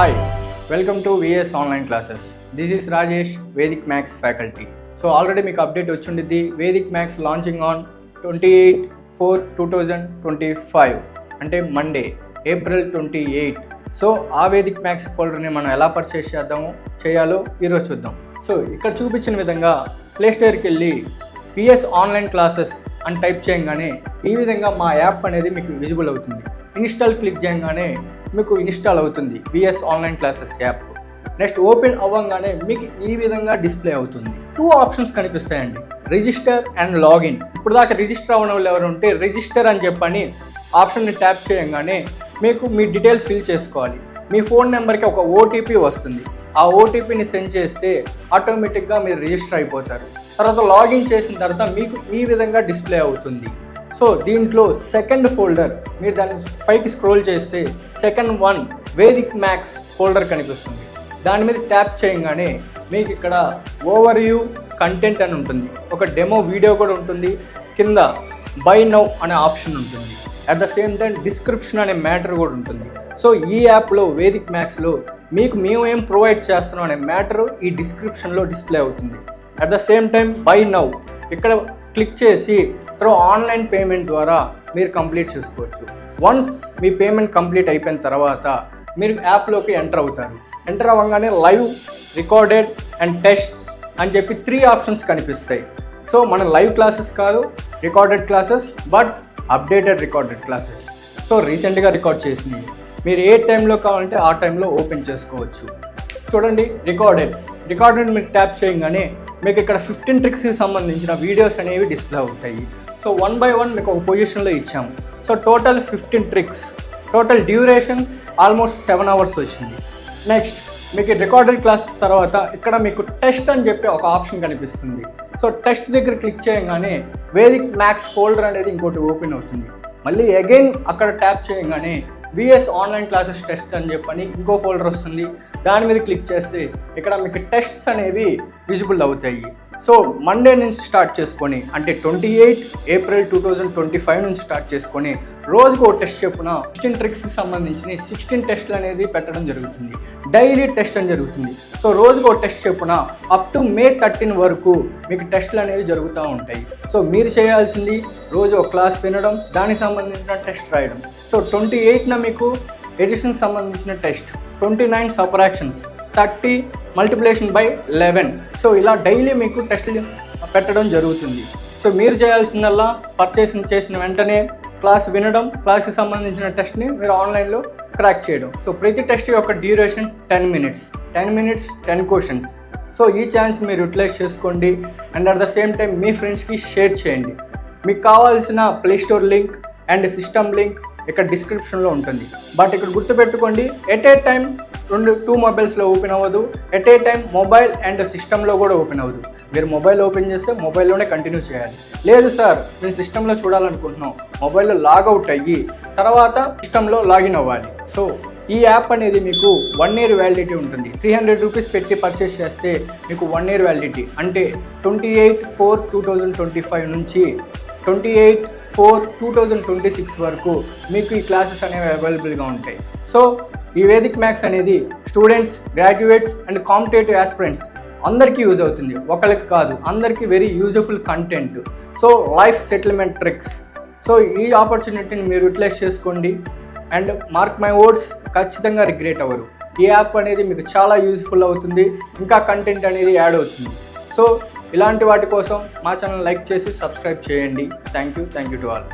Hi welcome to VS online classes this is Rajesh Vedic maths faculty so already మీకు update వచ్చిండిద్ది. Vedic maths launching on twenty eight four two thousand twenty five అంటే Monday April twenty eight so ఆ Vedic maths ఫోల్డర్ని మనం ఎలా purchase చేద్దాము చేయాలో ఈరోజు చూద్దాం. సో ఇక్కడ చూపించిన విధంగా ప్లేస్టోర్కి వెళ్ళి పిఎస్ ఆన్లైన్ క్లాసెస్ అని టైప్ చేయగానే ఈ విధంగా మా యాప్ అనేది మీకు విజిబుల్ అవుతుంది. ఇన్స్టాల్ క్లిక్ చేయగానే మీకు ఇన్స్టాల్ అవుతుంది BS online classes app next open అవ్వగానే మీకు ఈ విధంగా డిస్ప్లే అవుతుంది. టూ ఆప్షన్స్ కనిపిస్తాయండి. రిజిస్టర్ అండ్ లాగిన్ ఇప్పుడు దాకా రిజిస్టర్ అవ్వడం వాళ్ళు ఎవరు ఉంటే రిజిస్టర్ అని చెప్పని ఆప్షన్ని ట్యాప్ చేయగానే మీకు మీ డీటెయిల్స్ ఫిల్ చేసుకోవాలి. మీ ఫోన్ నెంబర్కి ఒక ఓటీపీ వస్తుంది. ఆ ఓటీపీని సెండ్ చేస్తే ఆటోమేటిక్గా మీరు రిజిస్టర్ అయిపోతారు. తర్వాత లాగిన్ చేసిన తర్వాత మీకు ఈ విధంగా డిస్ప్లే అవుతుంది. సో దీంట్లో సెకండ్ ఫోల్డర్ మీరు దాన్ని పైకి స్క్రోల్ చేస్తే second one Vedic maths folder కనిపిస్తుంది. దాని మీద ట్యాప్ చేయగానే మీకు ఇక్కడ ఓవర్ వ్యూ కంటెంట్ అని ఉంటుంది. ఒక డెమో వీడియో కూడా ఉంటుంది. కింద బై నౌ అనే ఆప్షన్ ఉంటుంది. At the same time description అనే మ్యాటర్ కూడా ఉంటుంది. సో ఈ యాప్లో వేదిక్ మ్యాక్స్లో మీకు మేము ఏం ప్రొవైడ్ చేస్తున్నాం అనే మ్యాటర్ ఈ డిస్క్రిప్షన్లో డిస్ప్లే అవుతుంది. At the same time buy now ఇక్కడ క్లిక్ చేసి త్రో ఆన్లైన్ పేమెంట్ ద్వారా మీరు కంప్లీట్ చేసుకోవచ్చు. వన్స్ మీ పేమెంట్ కంప్లీట్ అయిపోయిన తర్వాత మీరు యాప్లోకి ఎంటర్ అవుతారు. ఎంటర్ అవ్వగానే లైవ్ రికార్డెడ్ అండ్ టెస్ట్స్ అని చెప్పి త్రీ ఆప్షన్స్ కనిపిస్తాయి. సో మన లైవ్ క్లాసెస్ కాదు recorded classes but updated recorded classes. So రీసెంట్గా రికార్డ్ చేసినవి మీరు ఏ టైంలో కావాలంటే ఆ టైంలో ఓపెన్ చేసుకోవచ్చు. చూడండి రికార్డెడ్. రికార్డెడ్ మీరు ట్యాప్ చేయగానే మీకు ఇక్కడ ఫిఫ్టీన్ ట్రిక్స్కి సంబంధించిన వీడియోస్ అనేవి డిస్ప్లే అవుతాయి. సో వన్ బై వన్ మీకు ఒక పొజిషన్లో ఇచ్చాము so total fifteen tricks. Total duration almost seven hours వచ్చింది. నెక్స్ట్ మీకు రికార్డెడ్ క్లాసెస్ తర్వాత ఇక్కడ మీకు టెస్ట్ అని చెప్పి ఒక ఆప్షన్ కనిపిస్తుంది. సో టెస్ట్ దగ్గర క్లిక్ చేయగానే వేదిక్ మ్యాథ్స్ ఫోల్డర్ అనేది ఇంకోటి ఓపెన్ అవుతుంది. మళ్ళీ అగైన్ అక్కడ ట్యాప్ చేయగానే విఎస్ ఆన్లైన్ క్లాసెస్ టెస్ట్ అని చెప్పని ఇంకో ఫోల్డర్ వస్తుంది. దాని మీద క్లిక్ చేస్తే ఇక్కడ మీకు టెస్ట్స్ అనేవి విజిబుల్ అవుతాయి. సో మండే నుంచి స్టార్ట్ చేసుకొని అంటే twenty eight April two thousand twenty five నుంచి స్టార్ట్ చేసుకొని రోజుకు ఒక టెస్ట్ చెప్పున సిక్స్టీన్ ట్రిక్స్కి సంబంధించిన సిక్స్టీన్ టెస్ట్లు అనేది పెట్టడం జరుగుతుంది. డైలీ టెస్ట్ అని జరుగుతుంది. సో రోజుకు ఒక టెస్ట్ చెప్పున అప్ టు మే థర్టీన్ వరకు మీకు టెస్ట్లు అనేవి జరుగుతూ ఉంటాయి. సో మీరు చేయాల్సింది రోజు ఒక క్లాస్ వినడం దానికి సంబంధించిన టెస్ట్ రాయడం. సో ట్వంటీ ఎయిట్న మీకు ఎడిషన్ సంబంధించిన test twenty nine subtractions thirty multiplication by eleven so ఇలా డైలీ మీకు టెస్ట్లు పెట్టడం జరుగుతుంది. సో మీరు చేయాల్సిందల్లా పర్చేసింగ్ చేసిన వెంటనే క్లాస్ వినడం క్లాస్కి సంబంధించిన టెస్ట్ని మీరు ఆన్లైన్లో క్రాక్ చేయడం. సో ప్రతి టెస్ట్ యొక్క duration ten minutes ten minutes ten questions so ఈ ఛాన్స్ మీరు యూటిలైజ్ చేసుకోండి. And at the same time మీ ఫ్రెండ్స్కి షేర్ చేయండి. మీకు కావాల్సిన play store link and system link ఇక్కడ డిస్క్రిప్షన్లో ఉంటుంది. బట్ ఇక్కడ గుర్తుపెట్టుకోండి ఎట్ ఏ టైం రెండు టూ మొబైల్స్లో ఓపెన్ అవ్వదు. At a time mobile and సిస్టంలో కూడా ఓపెన్ అవ్వదు. మీరు మొబైల్ ఓపెన్ చేస్తే మొబైల్లోనే కంటిన్యూ చేయాలి. లేదు సార్ మేము సిస్టంలో చూడాలనుకుంటున్నాం. మొబైల్లో లాగౌట్ అయ్యి తర్వాత సిస్టంలో లాగిన్ అవ్వాలి. సో ఈ యాప్ అనేది మీకు వన్ ఇయర్ వ్యాలిడిటీ ఉంటుంది. త్రీ హండ్రెడ్ రూపీస్ పెట్టి పర్చేస్ చేస్తే మీకు వన్ ఇయర్ వ్యాలిడిటీ అంటే twenty eight four two thousand twenty five నుంచి twenty eight four two thousand twenty six వరకు మీకు ఈ క్లాసెస్ అనేవి అవైలబుల్గా ఉంటాయి. సో ఈ వేదిక్ మ్యాథ్స్ అనేది students graduates and competitive aspirants అందరికీ యూజ్ అవుతుంది. ఒకరికి కాదు అందరికీ very useful content. So life settlement tricks. So ఈ ఆపర్చునిటీని మీరు యూటిలైజ్ చేసుకోండి. అండ్ మార్క్ మై వర్డ్స్ ఖచ్చితంగా రిగ్రెట్ అవ్వరు. ఈ యాప్ అనేది మీకు చాలా యూజ్ఫుల్ అవుతుంది. ఇంకా కంటెంట్ అనేది యాడ్ అవుతుంది. సో ఇలాంటి వాటి కోసం మా ఛానల్ లైక్ చేసి సబ్స్క్రైబ్ చేయండి. Thank you. Thank you to all.